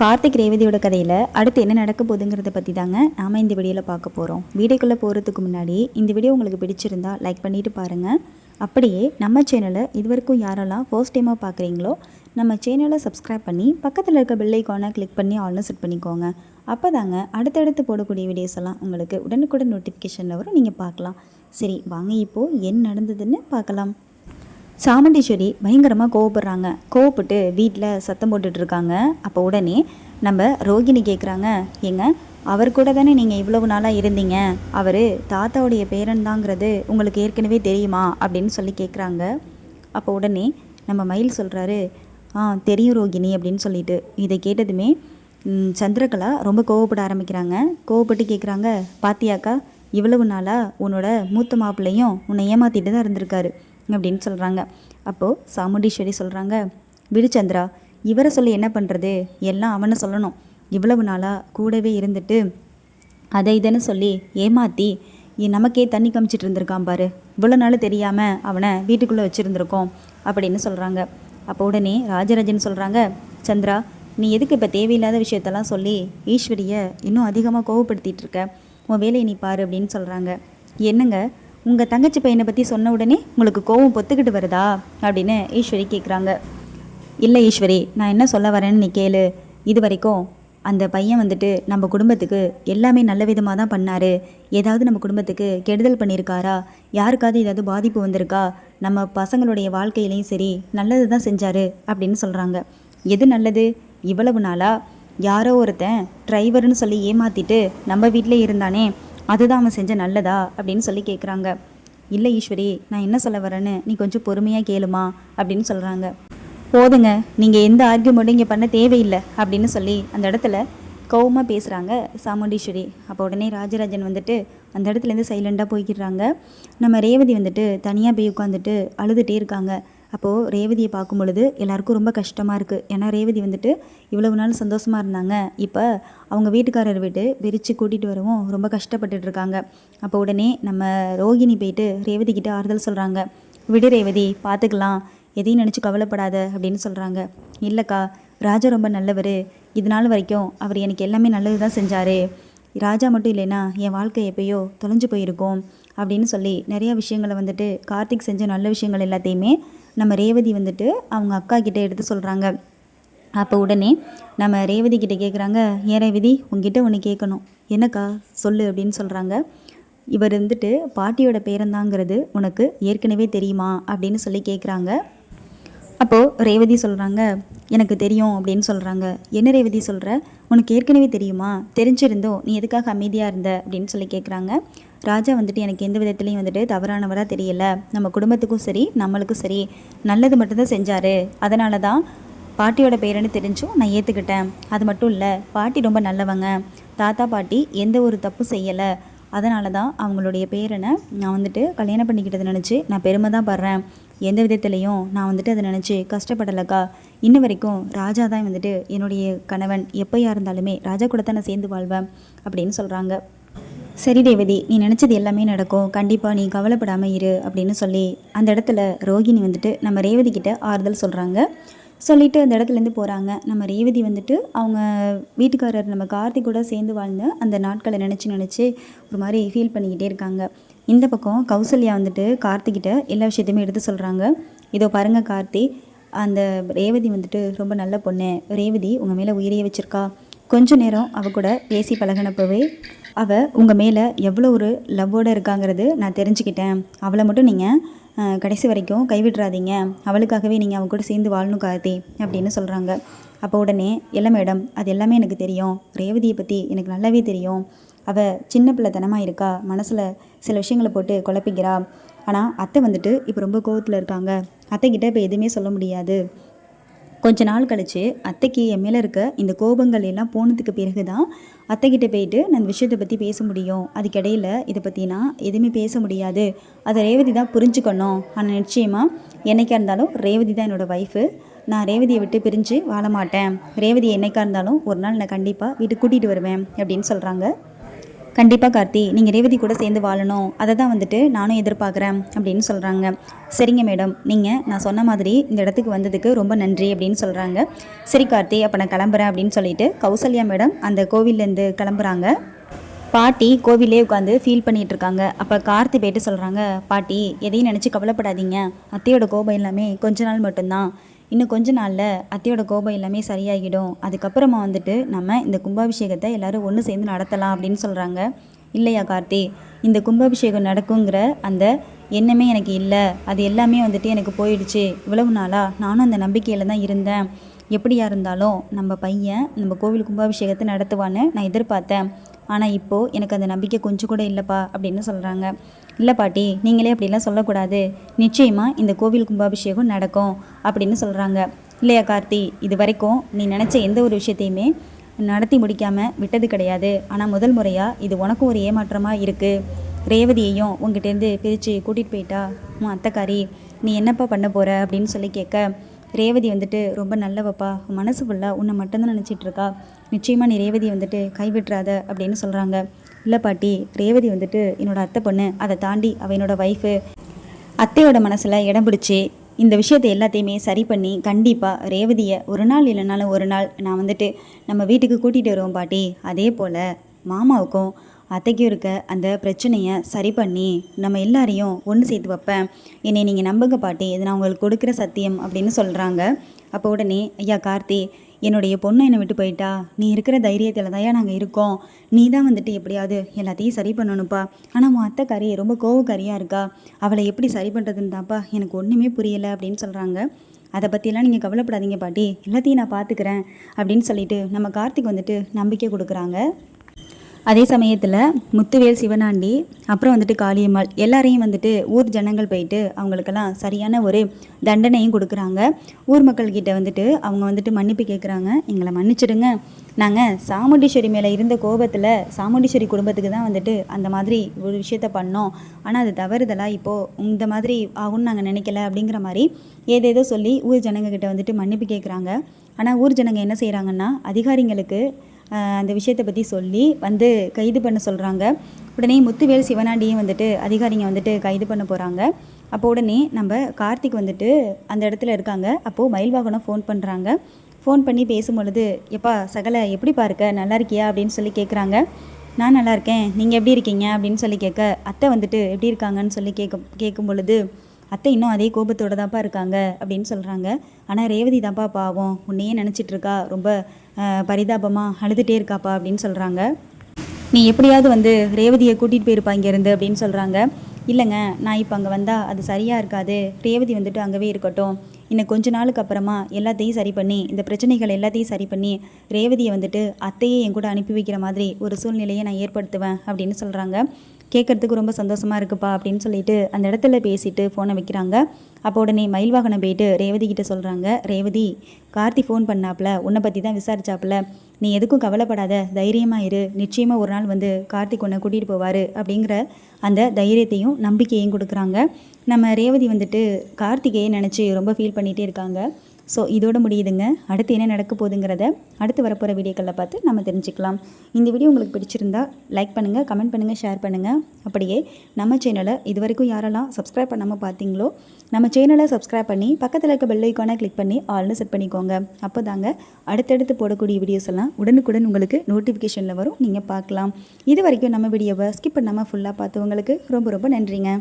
கார்த்திக் ரேவதியோட கதையில் அடுத்து என்ன நடக்க போகுதுங்கிறத பற்றி தாங்க நாம் இந்த வீடியோவில் பார்க்க போகிறோம் வீடியோக்குள்ளே போகிறதுக்கு முன்னாடி இந்த வீடியோ உங்களுக்கு பிடிச்சிருந்தா லைக் பண்ணிட்டு பாருங்கள் அப்படியே நம்ம சேனலை இதுவரைக்கும் யாரெல்லாம் ஃபர்ஸ்ட் டைமாக பார்க்குறீங்களோ நம்ம சேனலை சப்ஸ்கிரைப் பண்ணி பக்கத்தில் இருக்க பெல் கிளிக் பண்ணி ஆல்னு செட் பண்ணிக்கோங்க. அப்போ தாங்க அடுத்தடுத்து போடக்கூடிய வீடியோஸ் எல்லாம் உங்களுக்கு உடனுக்குடன் நோட்டிஃபிகேஷனில் வரும். நீங்கள் பார்க்கலாம். சரி வாங்க இப்போது என்ன நடந்ததுன்னு பார்க்கலாம். சாமுண்டீஸ்வரி பயங்கரமாக கோவப்படுறாங்க. கோவப்பட்டு வீட்டில் சத்தம் போட்டுட்டு இருக்காங்க அப்போ உடனே நம்ம ரோகிணி கேட்குறாங்க ஏங்க அவர் கூட தானே நீங்கள் இவ்வளவு நாளாக இருந்தீங்க? அவர் தாத்தாவுடைய பேரன் தாங்கிறது உங்களுக்கு ஏற்கனவே தெரியுமா? அப்படின்னு சொல்லி கேட்குறாங்க அப்போ உடனே நம்ம மயில் சொல்கிறாரு ஆ தெரியும் ரோகிணி அப்படின்னு சொல்லிட்டு. இதை கேட்டதுமே சந்திரகலா ரொம்ப கோவப்பட ஆரம்பிக்கிறாங்க. கோவப்பட்டு கேட்குறாங்க பாத்தியாக்கா இவ்வளவு நாளாக உன்னோட மூத்த மாப்பிள்ளையும் உன்னை ஏமாற்றிட்டு தான் இருந்திருக்காரு. அப்படின்னு சொல்கிறாங்க அப்போது சாமுண்டீஸ்வரி சொல்கிறாங்க விடு சந்திரா இவரை சொல்லி என்ன பண்ணுறது எல்லாம் அவனை சொல்லணும். இவ்வளவு நாளாக கூடவே இருந்துட்டு அதை இதைன்னு சொல்லி ஏமாற்றி நமக்கே தண்ணி கமிச்சிட்டு இருந்திருக்கான் பாரு. இவ்வளோ நாள் தெரியாமல் அவனை வீட்டுக்குள்ளே வச்சுருந்துருக்கோம் அப்படின்னு சொல்கிறாங்க அப்போ உடனே ராஜராஜன் சொல்கிறாங்க சந்திரா நீ எதுக்கு இப்போ தேவையில்லாத விஷயத்தெல்லாம் சொல்லி ஈஸ்வரியை இன்னும் அதிகமாக கோவப்படுத்திட்டு இருக்க? உன் வேலையை நீ பாரு அப்படின்னு சொல்கிறாங்க என்னங்க? உங்கள் தங்கச்சி பையனை பற்றி சொன்ன உடனே உங்களுக்கு கோவம் பொத்துக்கிட்டு வருதா? அப்படின்னு ஈஸ்வரி கேட்குறாங்க இல்லை ஈஸ்வரி நான் என்ன சொல்ல வரேன்னு நீ கேளு. இது வரைக்கும் அந்த பையன் வந்துட்டு நம்ம குடும்பத்துக்கு எல்லாமே நல்ல விதமாக தான் பண்ணார். ஏதாவது நம்ம குடும்பத்துக்கு கெடுதல் பண்ணியிருக்காரா யாருக்காவது ஏதாவது பாதிப்பு வந்திருக்கா? நம்ம பசங்களுடைய வாழ்க்கையிலையும் சரி நல்லது தான் செஞ்சார் அப்படின்னு சொல்கிறாங்க எது நல்லது? இவ்வளவு நாளாக யாரோ ஒருத்தன் டிரைவர்னு சொல்லி ஏமாத்திட்டு நம்ம வீட்டிலே இருந்தானே அதுதான் அவன் செஞ்ச நல்லதா அப்படின்னு சொல்லி கேட்குறாங்க இல்லை ஈஸ்வரி நான் என்ன சொல்ல வரேன்னு நீ கொஞ்சம் பொறுமையாக கேளுமா அப்படின்னு சொல்கிறாங்க போதுங்க நீங்கள் எந்த ஆர்கியூமெண்ட்டும் இங்கே பண்ண தேவையில்லை அப்படின்னு சொல்லி அந்த இடத்துல கோவமாக பேசுகிறாங்க சாமுண்டீஸ்வரி. அப்போ உடனே ராஜராஜன் வந்துட்டு அந்த இடத்துலேருந்து சைலண்டாக போய்க்கிடுறாங்க. நம்ம ரேவதி வந்துட்டு தனியாக போய் உட்காந்துட்டு அழுதுகிட்டே இருக்காங்க. அப்போது ரேவதியை பார்க்கும் பொழுது எல்லாருக்கும் ரொம்ப கஷ்டமாக இருக்குது ஏன்னா ரேவதி வந்துட்டு இவ்வளவு நாள் சந்தோஷமாக இருந்தாங்க. இப்போ அவங்க வீட்டுக்காரர் விட்டு பிரித்து கூட்டிகிட்டு வரவும் ரொம்ப கஷ்டப்பட்டுட்டு இருக்காங்க. அப்போ உடனே நம்ம ரோகிணி போயிட்டு ரேவதி கிட்ட ஆறுதல் சொல்கிறாங்க விடு ரேவதி பார்த்துக்கலாம் எதையும் நினச்சி கவலைப்படாத அப்படின்னு சொல்கிறாங்க இல்லைக்கா ராஜா ரொம்ப நல்லவர். இது நாள் வரைக்கும் அவர் எனக்கு எல்லாமே நல்லது தான் செஞ்சார். ராஜா மட்டும் இல்லைன்னா என் வாழ்க்கை எப்பயோ தொலைஞ்சு போயிருக்கும். அப்படின்னு சொல்லி நிறைய விஷயங்களை வந்துட்டு கார்த்திக் செஞ்ச நல்ல விஷயங்கள் எல்லாத்தையுமே நம்ம ரேவதி வந்துட்டு அவங்க அக்கா கிட்ட எடுத்து சொல்கிறாங்க அப்போ உடனே நம்ம ரேவதி கிட்ட கேட்குறாங்க ஏன் ரேவதி உங்ககிட்ட ஒன்று கேட்கணும் என்னக்கா? சொல்லு அப்படின்னு சொல்கிறாங்க இவர் வந்துட்டு பாட்டியோட பேரந்தாங்கிறது உனக்கு ஏற்கனவே தெரியுமா? அப்படின்னு சொல்லி கேட்குறாங்க அப்போது ரேவதி சொல்கிறாங்க எனக்கு தெரியும் அப்படின்னு சொல்கிறாங்க என்ன ரேவதி சொல்கிற உனக்கு ஏற்கனவே தெரியுமா? தெரிஞ்சிருந்தோ? நீ எதுக்காக அமைதியாக இருந்த? அப்படின்னு சொல்லி கேட்குறாங்க ராஜா வந்துட்டு எனக்கு எந்த விதத்துலையும் வந்துட்டு தவறானவராக தெரியல. நம்ம குடும்பத்துக்கும் சரி நம்மளுக்கும் சரி. நல்லது மட்டும்தான் செஞ்சார். அதனால தான் பாட்டியோட பேருன்னு தெரிஞ்சும் நான் ஏற்றுக்கிட்டேன் அது மட்டும் இல்லை பாட்டி ரொம்ப நல்லவங்க. தாத்தா பாட்டி எந்த ஒரு தப்பும் செய்யலை. அதனால தான் அவங்களுடைய பேரனை நான் வந்துட்டு கல்யாணம் பண்ணிக்கிட்டதை நினச்சி நான் பெருமை தான் படுறேன். எந்த விதத்துலேயும் நான் வந்துட்டு அதை நினச்சி கஷ்டப்படலக்கா. இன்ன வரைக்கும் ராஜா தான் வந்துட்டு என்னுடைய கணவன். எப்போயா இருந்தாலுமே ராஜா கூட தான் நான் சேர்ந்து வாழ்வேன் அப்படின்னு சொல்கிறாங்க சரி ரேவதி நீ நினச்சது எல்லாமே நடக்கும். கண்டிப்பாக நீ கவலைப்படாமல் இரு அப்படின்னு சொல்லி அந்த இடத்துல ரோகிணி வந்துட்டு நம்ம ரேவதி கிட்ட ஆறுதல் சொல்கிறாங்க சொல்லிட்டு அந்த இடத்துலேருந்து போகிறாங்க நம்ம ரேவதி வந்துட்டு அவங்க வீட்டுக்காரர் நம்ம கார்த்திக் கூட சேர்ந்து வாழ்ந்த அந்த நாட்களை நினச்சி நினச்சி ஒரு மாதிரி ஃபீல் பண்ணிக்கிட்டே இருக்காங்க. இந்த பக்கம் கௌசல்யா வந்துட்டு கார்த்திக்கிட்ட எல்லா விஷயத்தையுமே எடுத்து சொல்கிறாங்க இதோ பாருங்க கார்த்தி அந்த ரேவதி வந்துட்டு ரொம்ப நல்ல பொண்ணு. ரேவதி உங்கள் மேலே உயிரையே வச்சுருக்கா. கொஞ்ச நேரம் அவ கூட பேசி பழகினப்பவே அவள் உங்கள் மேலே எவ்வளோ ஒரு லவ்வோடு இருக்காங்கிறது நான் தெரிஞ்சுக்கிட்டேன். அவளை மட்டும் நீங்கள் கடைசி வரைக்கும் கைவிட்றாதீங்க அவளுக்காகவே நீங்கள் அவங்க கூட சேர்ந்து வாழணும் கார்த்தி அப்படின்னு சொல்கிறாங்க அப்போ உடனே இல்லை மேடம் அது எல்லாமே எனக்கு தெரியும். ரேவதியை பற்றி எனக்கு நல்லாவே தெரியும். அவள் சின்ன பிள்ளைத்தனமாக இருக்கா? மனசில் சில விஷயங்களை போட்டு குழப்பிக்கிறா. ஆனால் அத்தை வந்துட்டு இப்போ ரொம்ப கோவத்தில் இருக்காங்க. அத்தைக்கிட்ட இப்போ எதுவுமே சொல்ல முடியாது. கொஞ்ச நாள் கழித்து அத்தைக்கு என் மேலே இருக்க இந்த கோபங்கள் எல்லாம் போனதுக்கு பிறகு தான் அத்தைக்கிட்ட போயிட்டு நான் விஷயத்தை பற்றி பேச முடியும். அதுக்கிடையில் இதை பற்றி நான் எதுவுமே பேச முடியாது. அதை ரேவதி தான் புரிஞ்சுக்கணும். ஆனால் நிச்சயமாக என்னைக்கா இருந்தாலும் ரேவதி தான் என்னோடய ஒய்ஃபு நான் ரேவதியை விட்டு பிரிஞ்சு வாழ மாட்டேன். ரேவதி என்றைக்காக இருந்தாலும் ஒரு நாள் நான் கண்டிப்பாக வீட்டுக்கு கூட்டிகிட்டு வருவேன் அப்படின்னு சொல்கிறாங்க கண்டிப்பாக கார்த்தி நீங்கள் ரேவதி கூட சேர்ந்து வாழணும். அதை தான் வந்துட்டு நானும் எதிர்பார்க்குறேன் அப்படின்னு சொல்கிறாங்க சரிங்க மேடம். நீங்கள் நான் சொன்ன மாதிரி இந்த இடத்துக்கு வந்ததுக்கு ரொம்ப நன்றி அப்படின்னு சொல்கிறாங்க சரி கார்த்தி அப்போ நான் கிளம்புறேன் அப்படின்னு சொல்லிட்டு கௌசல்யா மேடம் அந்த கோவில்லேருந்து கிளம்புறாங்க. பாட்டி கோவிலே உட்காந்து ஃபீல் பண்ணிகிட்டு இருக்காங்க. அப்போ கார்த்தி போயிட்டு சொல்கிறாங்க பாட்டி எதையும் நினச்சி கவலைப்படாதீங்க. அத்தையோட கோபம் எல்லாமே கொஞ்ச நாள் மட்டும்தான். இன்னும் கொஞ்ச நாளில் அத்தையோட கோபம் எல்லாமே சரியாகிடும். அதுக்கப்புறமா வந்துட்டு நம்ம இந்த கும்பாபிஷேகத்தை எல்லாரும் ஒன்று சேர்ந்து நடத்தலாம் அப்படின்னு சொல்கிறாங்க இல்லையா கார்த்தி? இந்த கும்பாபிஷேகம் நடக்குங்கிற அந்த எண்ணமே எனக்கு இல்லை. அது எல்லாமே வந்துட்டு எனக்கு போயிடுச்சு. இவ்வளவு நாளாக நானும் அந்த நம்பிக்கையில் தான் இருந்தேன். எப்படியா இருந்தாலும் நம்ம பையன் நம்ம கோவில் கும்பாபிஷேகத்தை நடத்துவான்னு நான் எதிர்பார்த்தேன். ஆனால் இப்போது எனக்கு அந்த நம்பிக்கை கொஞ்சம் கூட இல்லைப்பா அப்படின்னு சொல்கிறாங்க இல்லை பாட்டி நீங்களே அப்படிலாம் சொல்லக்கூடாது. நிச்சயமாக இந்த கோவில் கும்பாபிஷேகம் நடக்கும் அப்படின்னு சொல்கிறாங்க இல்லையா கார்த்தி இது வரைக்கும் நீ நினச்ச எந்த ஒரு விஷயத்தையுமே நடத்தி முடிக்காமல் விட்டது கிடையாது. ஆனால் முதல் முறையாக இது உனக்கும் ஒரு ஏமாற்றமாக இருக்குது ரேவதியையும் உங்ககிட்டேருந்து பிரித்து கூட்டிகிட்டு போயிட்டா? உன் அத்தைக்காரி நீ என்னப்பா பண்ண போகிற அப்படின்னு சொல்லி கேட்க ரேவதி வந்துட்டு ரொம்ப நல்லவப்பா. மனசு ஃபுல்லாக உன்னை மட்டும்தான் நினச்சிட்டு இருக்கா நிச்சயமாக நீ ரேவதியை வந்துட்டு கைவிட்டுறாத அப்படின்னு சொல்கிறாங்க இல்லை பாட்டி ரேவதி வந்துட்டு என்னோட அத்தை பொண்ணு. அதை தாண்டி அவ என்னோடய ஒய்ஃபு அத்தையோட மனசில் இடம் பிடிச்சி இந்த விஷயத்தை எல்லாத்தையுமே சரி பண்ணி கண்டிப்பாக ரேவதியை ஒரு நாள் இல்லைனாலும் ஒரு நாள் நான் வந்துட்டு நம்ம வீட்டுக்கு கூட்டிகிட்டு வருவோம் பாட்டி. அதே போல் மாமாவுக்கும் அத்தைக்கும் இருக்க அந்த பிரச்சனையை சரி பண்ணி நம்ம எல்லாரையும் ஒன்று சேர்த்து வைப்பேன். என்னை நீங்கள் நம்புங்க பாட்டி. இது நான் உங்களுக்கு கொடுக்குற சத்தியம் அப்படின்னு சொல்கிறாங்க அப்போ உடனே ஐயா கார்த்தி என்னுடைய பொண்ணு என்னை விட்டு போயிட்டா? நீ இருக்கிற தைரியத்தில் தான் நாங்கள் இருக்கோம். நீ தான் வந்துட்டு எப்படியாவது எல்லாத்தையும் சரி பண்ணணும்ப்பா. ஆனால் உன் அத்தைக்காரி ரொம்ப கோவக்காரியாக இருக்கா? அவளை எப்படி சரி பண்ணுறதுன்னு தான்ப்பா. எனக்கு ஒன்றுமே புரியலை அப்படின்னு சொல்கிறாங்க அதை பற்றியெல்லாம் நீங்கள் கவலைப்படாதீங்க பாட்டி. எல்லாத்தையும் நான் பார்த்துக்கிறேன் அப்படின்னு சொல்லிட்டு நம்ம கார்த்திக் வந்துட்டு நம்பிக்கை கொடுக்குறாங்க. அதே சமயத்தில் முத்துவேல் சிவனாண்டி அப்புறம் வந்துட்டு காளியம்மாள் எல்லாரையும் வந்துட்டு ஊர் ஜனங்கள் போயிட்டு அவங்களுக்கெல்லாம் சரியான ஒரு தண்டனையும் கொடுக்குறாங்க. ஊர் மக்கள்கிட்ட வந்துட்டு அவங்க வந்துட்டு மன்னிப்பு கேட்குறாங்க எங்களை மன்னிச்சிடுங்க. நாங்கள் சாமுண்டீஸ்வரி மேலே இருந்த கோபத்தில் சாமுண்டீஸ்வரி குடும்பத்துக்கு தான் வந்துட்டு அந்த மாதிரி ஒரு விஷயத்த பண்ணோம். ஆனால் அது தவறுதலாக இப்போது இந்த மாதிரி ஆகும்னு நாங்கள் நினைக்கல அப்படிங்கிற மாதிரி ஏதேதோ சொல்லி ஊர் ஜனங்கக்கிட்ட வந்துட்டு மன்னிப்பு கேட்குறாங்க ஆனால் ஊர் ஜனங்க என்ன செய்கிறாங்கன்னா அதிகாரிங்களுக்கு அந்த விஷயத்தை பற்றி சொல்லி வந்து கைது பண்ண சொல்கிறாங்க உடனே முத்துவேல் சிவனாண்டியும் வந்துட்டு அதிகாரிங்க வந்துட்டு கைது பண்ண போகிறாங்க அப்போ உடனே நம்ம கார்த்திக் வந்துட்டு அந்த இடத்துல இருக்காங்க. அப்போது மயில்வாகனம் ஃபோன் பண்ணுறாங்க ஃபோன் பண்ணி பேசும்பொழுது எப்பா சகலை எப்படி பாருக்க? நல்லா இருக்கியா? அப்படின்னு சொல்லி கேட்குறாங்க நான் நல்லா இருக்கேன். நீங்கள் எப்படி இருக்கீங்க? அப்படின்னு சொல்லி கேட்க அத்தை வந்துட்டு எப்படி இருக்காங்கன்னு சொல்லி கேட்க கேட்கும் பொழுது அத்தை இன்னும் அதே கோபத்தோடு தான்ப்பா இருக்காங்க அப்படின்னு சொல்கிறாங்க ஆனால் ரேவதி தான்ப்பா பாவம். உன்னையே நினச்சிட்டு இருக்கா ரொம்ப பரிதாபமாக அழுதுகிட்டே இருக்காப்பா அப்படின்னு சொல்கிறாங்க நீ எப்படியாவது வந்து ரேவதியை கூட்டிகிட்டு போயிருப்பா இங்கேருந்து அப்படின்னு சொல்கிறாங்க இல்லைங்க நான் இப்போ அங்கே வந்தால் அது சரியாக இருக்காது. ரேவதி வந்துட்டு அங்கேவே இருக்கட்டும். இன்னும் கொஞ்ச நாளுக்கு அப்புறமா எல்லாத்தையும் சரி பண்ணி இந்த பிரச்சனைகள் எல்லாத்தையும் சரி பண்ணி ரேவதியை வந்துட்டு அத்தையே என் கூட அனுப்பி வைக்கிற மாதிரி ஒரு சூழ்நிலையை நான் ஏற்படுத்துவேன் அப்படின்னு சொல்கிறாங்க கேட்குறதுக்கு ரொம்ப சந்தோஷமாக இருக்குப்பா அப்படின்னு சொல்லிட்டு அந்த இடத்துல பேசிட்டு ஃபோனை வைக்கிறாங்க. அப்போ உடனே மயில் வாகனம் போயிட்டு ரேவதி கிட்ட சொல்கிறாங்க ரேவதி கார்த்தி ஃபோன் பண்ணாப்புல உன்னை பற்றி தான் விசாரிச்சாப்புல நீ எதுக்கும் கவலைப்படாத தைரியமாக இரு. நிச்சயமாக ஒரு நாள் வந்து கார்த்திக் உன்னை கூட்டிகிட்டு போவார். அப்படிங்கிற அந்த தைரியத்தையும் நம்பிக்கையும் கொடுக்குறாங்க. நம்ம ரேவதி வந்துட்டு கார்த்திகையை நினச்சி ரொம்ப ஃபீல் பண்ணிகிட்டே இருக்காங்க. ஸோ இதோட முடியுதுங்க. அடுத்து என்ன நடக்க போகுதுங்கிறத அடுத்து வரப்போகிற வீடியோக்களில் பார்த்து நம்ம தெரிஞ்சுக்கலாம். இந்த வீடியோ உங்களுக்கு பிடிச்சிருந்தா லைக் பண்ணுங்கள் கமெண்ட் பண்ணுங்கள் ஷேர் பண்ணுங்கள் அப்படியே நம்ம சேனலை இது வரைக்கும் யாரெல்லாம் சப்ஸ்கிரைப் பண்ணாமல் பார்த்தீங்களோ நம்ம சேனலை சப்ஸ்கிரைப் பண்ணி பக்கத்தில் இருக்க பெல் ஐக்கானை கிளிக் பண்ணி ஆல்னு செட் பண்ணிக்கோங்க. அப்போ தாங்க அடுத்தடுத்து போடக்கூடிய வீடியோஸ் எல்லாம் உடனுக்குடன் உங்களுக்கு நோட்டிஃபிகேஷனில் வரும். நீங்கள் பார்க்கலாம். இது வரைக்கும் நம்ம வீடியோவை ஸ்கிப் பண்ணாமல் ஃபுல்லாக அவங்களுக்கு ரொம்ப ரொம்ப நன்றிங்க.